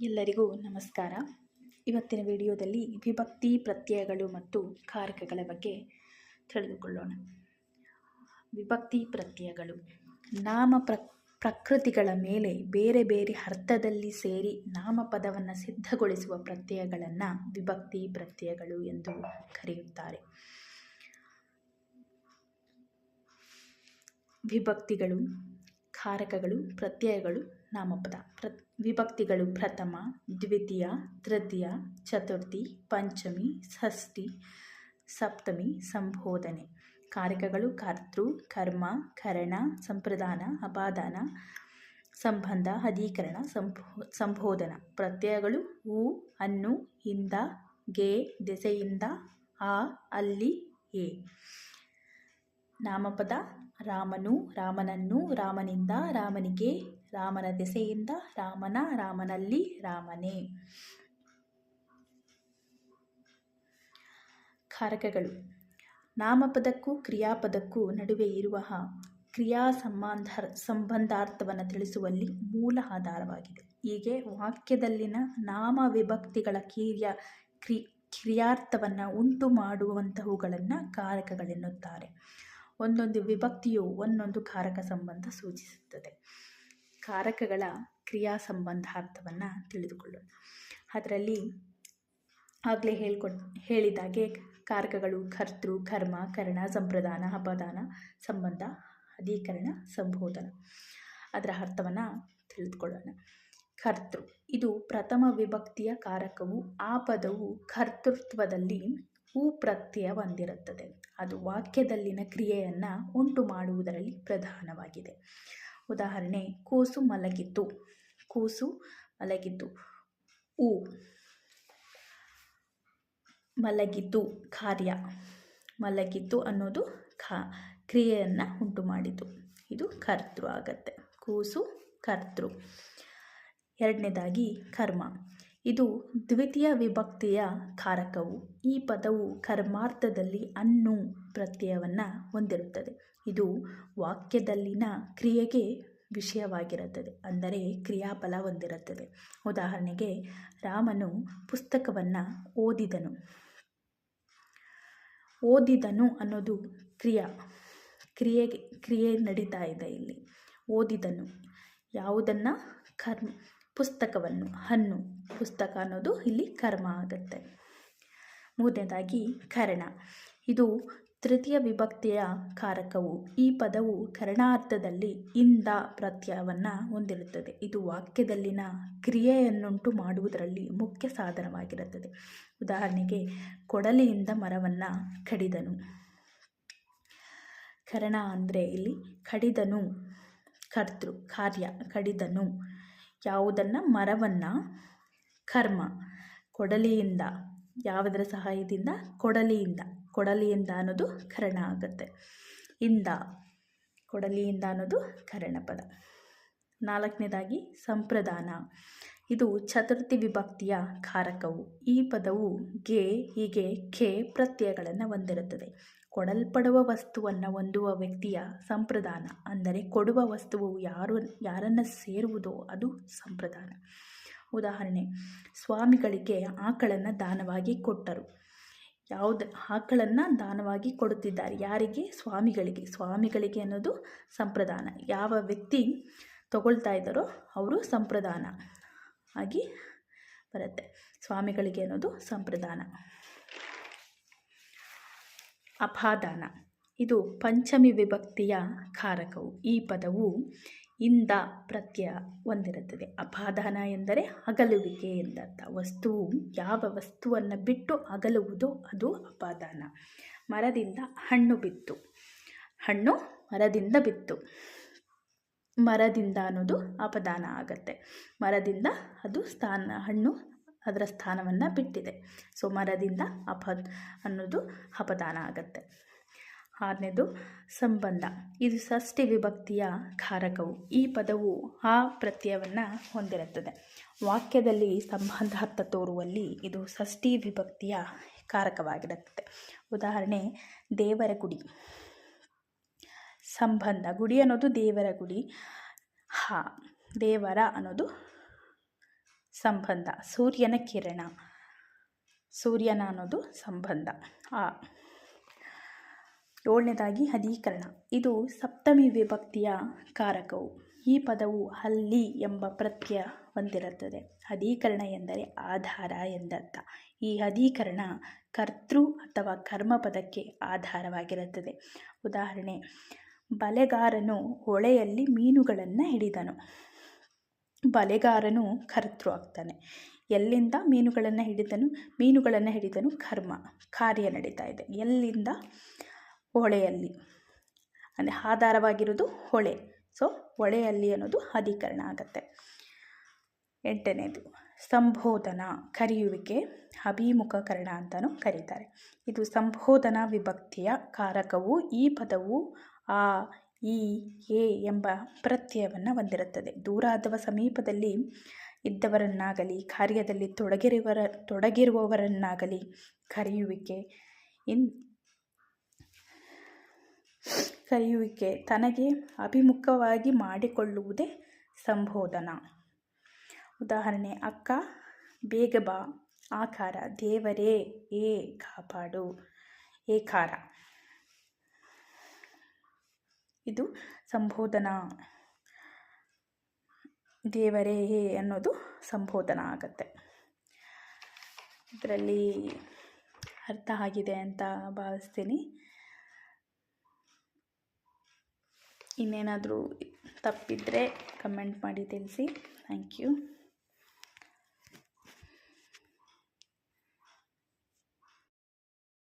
ಎಲ್ಲರಿಗೂ ನಮಸ್ಕಾರ. ಇವತ್ತಿನ ವಿಡಿಯೋದಲ್ಲಿ ವಿಭಕ್ತಿ ಪ್ರತ್ಯಯಗಳು ಮತ್ತು ಕಾರಕಗಳ ಬಗ್ಗೆ ತಿಳಿದುಕೊಳ್ಳೋಣ. ವಿಭಕ್ತಿ ಪ್ರತ್ಯಯಗಳು ನಾಮ ಪ್ರ, ಪ್ರಕೃತಿಗಳ ಮೇಲೆ ಬೇರೆ ಬೇರೆ ಅರ್ಥದಲ್ಲಿ ಸೇರಿ ನಾಮಪದವನ್ನು ಸಿದ್ಧಗೊಳಿಸುವ ಪ್ರತ್ಯಯಗಳನ್ನು ವಿಭಕ್ತಿ ಪ್ರತ್ಯಯಗಳು ಎಂದು ಕರೆಯುತ್ತಾರೆ. ವಿಭಕ್ತಿಗಳು, ಕಾರಕಗಳು, ಪ್ರತ್ಯಯಗಳು ನಾಮಪದ. ಪ್ರ ವಿಭಕ್ತಿಗಳು ಪ್ರಥಮ, ದ್ವಿತೀಯ, ತೃತೀಯ, ಚತುರ್ಥಿ, ಪಂಚಮಿ, ಷಷ್ಠಿ, ಸಪ್ತಮಿ, ಸಂಬೋಧನೆ. ಕಾರಕಗಳು ಕರ್ತೃ, ಕರ್ಮ, ಕರಣ, ಸಂಪ್ರದಾನ, ಅಪಾದಾನ, ಸಂಬಂಧ, ಅಧಿಕರಣ ಸಂಬೋ ಸಂಬೋಧನ. ಪ್ರತ್ಯಯಗಳು ಊ, ಅನ್ನು, ಇಂದ, ಗೆ, ದೆಸೆಯಿಂದ, ಆ, ಅಲ್ಲಿ, ಎ. ನಾಮಪದ ರಾಮನು, ರಾಮನನ್ನು, ರಾಮನಿಂದ, ರಾಮನಿಗೆ ರಾಮನ ದೆಸೆಯಿಂದ ರಾಮನ, ರಾಮನಲ್ಲಿ ರಾಮನೇ. ಕಾರಕಗಳು ನಾಮಪದಕ್ಕೂ ಕ್ರಿಯಾಪದಕ್ಕೂ ನಡುವೆ ಇರುವ ಕ್ರಿಯಾ ಸಂಬಂಧ, ಸಂಬಂಧಾರ್ಥವನ್ನು ತಿಳಿಸುವಲ್ಲಿ ಮೂಲ ಆಧಾರವಾಗಿದೆ. ಹೀಗೆ ವಾಕ್ಯದಲ್ಲಿನ ನಾಮ ವಿಭಕ್ತಿಗಳ ಕ್ರಿಯ, ಕ್ರಿ, ಕ್ರಿಯಾರ್ಥವನ್ನು ಉಂಟು ಮಾಡುವಂತಹವುಗಳನ್ನು ಕಾರಕಗಳೆನ್ನುತ್ತಾರೆ ಒಂದೊಂದು ವಿಭಕ್ತಿಯು ಒಂದೊಂದು ಕಾರಕ ಸಂಬಂಧ ಸೂಚಿಸುತ್ತದೆ. ಕಾರಕಗಳ ಕ್ರಿಯಾ ಸಂಬಂಧಾರ್ಥವನ್ನು ತಿಳಿದುಕೊಳ್ಳೋಣ. ಅದರಲ್ಲಿ ಆಗಲೇ ಹೇಳ್ಕೊಟ್, ಹೇಳಿದಾಗೆ ಕಾರಕಗಳು ಕರ್ತೃ, ಕರ್ಮ, ಕರ್ಣ, ಸಂಪ್ರದಾನ, ಅಪದಾನ, ಸಂಬಂಧ, ಅಧಿಕರಣ, ಸಂಬೋಧನ. ಅದರ ಅರ್ಥವನ್ನು ತಿಳಿದುಕೊಳ್ಳೋಣ. ಕರ್ತೃ. ಇದು ಪ್ರಥಮ ವಿಭಕ್ತಿಯ ಕಾರಕವು ಆ ಪದವು ಕರ್ತೃತ್ವದಲ್ಲಿ ಹೂ ಪ್ರತ್ಯಯ ಹೊಂದಿರುತ್ತದೆ. ಅದು ವಾಕ್ಯದಲ್ಲಿನ ಕ್ರಿಯೆಯನ್ನು ಉಂಟು ಮಾಡುವುದರಲ್ಲಿ ಪ್ರಧಾನವಾಗಿದೆ. ಉದಾಹರಣೆ, ಕೂಸು ಮಲಗಿತು ಕೂಸು ಮಲಗಿದ್ದು ಹೂ ಮಲಗಿದ್ದು, ಕಾರ್ಯ, ಮಲಗಿದ್ದು ಅನ್ನೋದು ಖಾ, ಕ್ರಿಯೆಯನ್ನು ಉಂಟು ಮಾಡಿತು ಇದು ಕರ್ತೃ ಆಗತ್ತೆ. ಕೂಸು ಕರ್ತೃ. ಎರಡನೇದಾಗಿ ಕರ್ಮ. ಇದು ದ್ವಿತೀಯ ವಿಭಕ್ತಿಯ ಕಾರಕವು. ಈ ಪದವು ಕರ್ಮಾರ್ಥದಲ್ಲಿ ಅನ್ನು ಪ್ರತ್ಯಯವನ್ನು ಹೊಂದಿರುತ್ತದೆ. ಇದು ವಾಕ್ಯದಲ್ಲಿನ ಕ್ರಿಯೆಗೆ ವಿಷಯವಾಗಿರುತ್ತದೆ, ಅಂದರೆ ಕ್ರಿಯಾಫಲ ಹೊಂದಿರುತ್ತದೆ. ಉದಾಹರಣೆಗೆ, ರಾಮನು ಪುಸ್ತಕವನ್ನು ಓದಿದನು. ಓದಿದನು ಅನ್ನೋದು ಕ್ರಿಯಾ. ಕ್ರಿಯೆಗೆ ಕ್ರಿಯೆ ನಡೀತಾ ಇದೆ ಇಲ್ಲಿ. ಓದಿದನು. ಯಾವುದನ್ನು? ಕರ್ಮ. ಪುಸ್ತಕವನ್ನು ಹನ್ನು ಪುಸ್ತಕ ಅನ್ನೋದು ಇಲ್ಲಿ ಕರ್ಮ ಆಗುತ್ತೆ. ಮೂರನೇದಾಗಿ ಕರ್ಣ. ಇದು ತೃತೀಯ ವಿಭಕ್ತಿಯ ಕಾರಕವು. ಈ ಪದವು ಕರ್ಣಾರ್ಥದಲ್ಲಿ ಇಂದ ಪ್ರತ್ಯಯವನ್ನು ಹೊಂದಿರುತ್ತದೆ. ಇದು ವಾಕ್ಯದಲ್ಲಿನ ಕ್ರಿಯೆಯನ್ನುಂಟು ಮಾಡುವುದರಲ್ಲಿ ಮುಖ್ಯ ಸಾಧನವಾಗಿರುತ್ತದೆ. ಉದಾಹರಣೆಗೆ, ಕೊಡಲಿಯಿಂದ ಮರವನ್ನು ಕಡಿದನು. ಕರ್ಣ ಅಂದರೆ ಇಲ್ಲಿ ಕಡಿದನು, ಕರ್ತೃ, ಕಾರ್ಯ, ಕಡಿದನು. ಯಾವುದನ್ನು ಮರವನ್ನು ಕರ್ಮ, ಕೊಡಲಿಯಿಂದ, ಯಾವುದರ ಸಹಾಯದಿಂದ? ಕೊಡಲಿಯಿಂದ. ಕೊಡಲಿಯಿಂದ ಅನ್ನೋದು ಕರಣ ಆಗುತ್ತೆ. ಇಂದ. ಕೊಡಲಿಯಿಂದ ಅನ್ನೋದು ಕರಣ ಪದ ನಾಲ್ಕನೇದಾಗಿ ಸಂಪ್ರದಾನ. ಇದು ಚತುರ್ಥಿ ವಿಭಕ್ತಿಯ ಕಾರಕವು. ಈ ಪದವು ಗೆ, ಹೀಗೆ, ಖೆ ಪ್ರತ್ಯಯಗಳನ್ನು ಹೊಂದಿರುತ್ತದೆ. ಕೊಡಲ್ಪಡುವ ವಸ್ತುವನ್ನು ಹೊಂದುವ ವ್ಯಕ್ತಿಯ ಸಂಪ್ರದಾನ. ಅಂದರೆ ಕೊಡುವ ವಸ್ತುವು ಯಾರು, ಯಾರನ್ನು ಸೇರುವುದೋ ಅದು ಸಂಪ್ರದಾನ. ಉದಾಹರಣೆ, ಸ್ವಾಮಿಗಳಿಗೆ ಆಕಳನ್ನು ದಾನವಾಗಿ ಕೊಟ್ಟರು. ಯಾವುದು, ಆಕಳನ್ನು ದಾನವಾಗಿ ಕೊಡುತ್ತಿದ್ದಾರೆ. ಯಾರಿಗೆ? ಸ್ವಾಮಿಗಳಿಗೆ. ಸ್ವಾಮಿಗಳಿಗೆ ಅನ್ನೋದು ಸಂಪ್ರದಾನ. ಯಾವ ವ್ಯಕ್ತಿ ತಗೊಳ್ತಾ ಇದ್ದಾರೋ ಅವರು ಸಂಪ್ರದಾನ ಆಗಿ ಬರುತ್ತೆ. ಸ್ವಾಮಿಗಳಿಗೆ ಅನ್ನೋದು ಸಂಪ್ರದಾನ. ಅಪಾದಾನ. ಇದು ಪಂಚಮಿ ವಿಭಕ್ತಿಯ ಕಾರಕವು. ಈ ಪದವು ಇಂದ ಪ್ರತ್ಯ ಹೊಂದಿರುತ್ತದೆ. ಅಪಾದಾನ ಎಂದರೆ ಅಗಲುವಿಕೆ ಎಂದರ್ಥ. ವಸ್ತುವು ಯಾವ ವಸ್ತುವನ್ನು ಬಿಟ್ಟು ಅಗಲುವುದೋ ಅದು ಅಪಾದಾನ. ಮರದಿಂದ ಹಣ್ಣು ಬಿತ್ತು. ಹಣ್ಣು ಮರದಿಂದ ಬಿತ್ತು. ಮರದಿಂದ ಅನ್ನೋದು ಅಪದಾನ ಆಗತ್ತೆ. ಮರದಿಂದ ಅದು ಸ್ಥಾನ, ಹಣ್ಣು ಅದರ ಸ್ಥಾನವನ್ನು ಬಿಟ್ಟಿದೆ. ಸೊ ಮರದಿಂದ ಅಪ ಅನ್ನೋದು ಅಪದಾನ ಆಗತ್ತೆ. ಆರನೇದು, ಸಂಬಂಧ. ಇದು ಷಷ್ಠಿ ವಿಭಕ್ತಿಯ ಕಾರಕವು ಈ ಪದವು ಆ ಪ್ರತ್ಯಯವನ್ನು ಹೊಂದಿರುತ್ತದೆ. ವಾಕ್ಯದಲ್ಲಿ ಸಂಬಂಧಾರ್ಥ ತೋರುವಲ್ಲಿ ಇದು ಷಷ್ಠಿ ವಿಭಕ್ತಿಯ ಕಾರಕವಾಗಿರುತ್ತದೆ ಉದಾಹರಣೆ, ದೇವರ ಗುಡಿ. ಸಂಬಂಧ. ಗುಡಿ ಅನ್ನೋದು ದೇವರ ಗುಡಿ. ಹಾ. ದೇವರ ಅನ್ನೋದು ಸಂಬಂಧ, ಸೂರ್ಯನ ಕಿರಣ. ಸೂರ್ಯನ ಅನ್ನೋದು ಸಂಬಂಧ. ಆ ಏಳನೇದಾಗಿ ಅಧೀಕರಣ ಇದು ಸಪ್ತಮಿ ವಿಭಕ್ತಿಯ ಕಾರಕವು. ಈ ಪದವು ಅಲ್ಲಿ ಎಂಬ ಪ್ರತ್ಯ ಹೊಂದಿರುತ್ತದೆ. ಅಧೀಕರಣ ಎಂದರೆ ಆಧಾರ ಎಂದರ್ಥ. ಈ ಅಧೀಕರಣ ಕರ್ತೃ ಅಥವಾ ಕರ್ಮ ಪದಕ್ಕೆ ಆಧಾರವಾಗಿರುತ್ತದೆ. ಉದಾಹರಣೆ, ಬಲೆಗಾರನು ಹೊಳೆಯಲ್ಲಿ ಮೀನುಗಳನ್ನು ಹಿಡಿದನು. ಬಲೆಗಾರನು ಕರ್ತೃ ಆಗ್ತಾನೆ. ಎಲ್ಲಿಂದ ಮೀನುಗಳನ್ನು ಹಿಡಿದನು? ಮೀನುಗಳನ್ನು ಹಿಡಿದನು ಕರ್ಮ, ಕಾರ್ಯ ನಡೀತಾ ಇದೆ. ಎಲ್ಲಿಂದ? ಹೊಳೆಯಲ್ಲಿ. ಅಂದರೆ ಆಧಾರವಾಗಿರೋದು ಹೊಳೆ. ಸೊ ಹೊಳೆಯಲ್ಲಿ ಅನ್ನೋದು ಅಧಿಕರಣ ಆಗತ್ತೆ. ಎಂಟನೇದು, ಸಂಬೋಧನಾ, ಕರೆಯುವಿಕೆ, ಅಭಿಮುಖಕರಣ ಅಂತಲೂ ಕರೀತಾರೆ. ಇದು ಸಂಬೋಧನಾ ವಿಭಕ್ತಿಯ ಕಾರಕವು, ಈ ಪದವು ಆ ಈ ಎ ಎಂಬ ಪ್ರತ್ಯಯವನ್ನು ಹೊಂದಿರುತ್ತದೆ. ದೂರ ಅಥವಾ ಸಮೀಪದಲ್ಲಿ ಇದ್ದವರನ್ನಾಗಲಿ, ಕಾರ್ಯದಲ್ಲಿ ತೊಡಗಿರುವರ, ತೊಡಗಿರುವವರನ್ನಾಗಲಿ ಕರೆಯುವಿಕೆ ಇನ್, ಕರೆಯುವಿಕೆ ತನಗೆ ಅಭಿಮುಖವಾಗಿ ಮಾಡಿಕೊಳ್ಳುವುದೇ ಸಂಬೋಧನ. ಉದಾಹರಣೆ, ಅಕ್ಕ, ಬೇಗ ಬಾ, ಆಕಾರ, ದೇವರೇ, ಏ, ಕಾಪಾಡು, ಏಕಾರ. ಇದು ಸಂಬೋಧನಾ. ದೇವರೇ ಅನ್ನೋದು ಸಂಬೋಧನ ಆಗುತ್ತೆ. ಇದರಲ್ಲಿ ಅರ್ಥ ಆಗಿದೆ ಅಂತ ಭಾವಿಸ್ತೀನಿ. ಇನ್ನೇನಾದರೂ ತಪ್ಪಿದರೆ ಕಮೆಂಟ್ ಮಾಡಿ ತಿಳಿಸಿ. Thank you.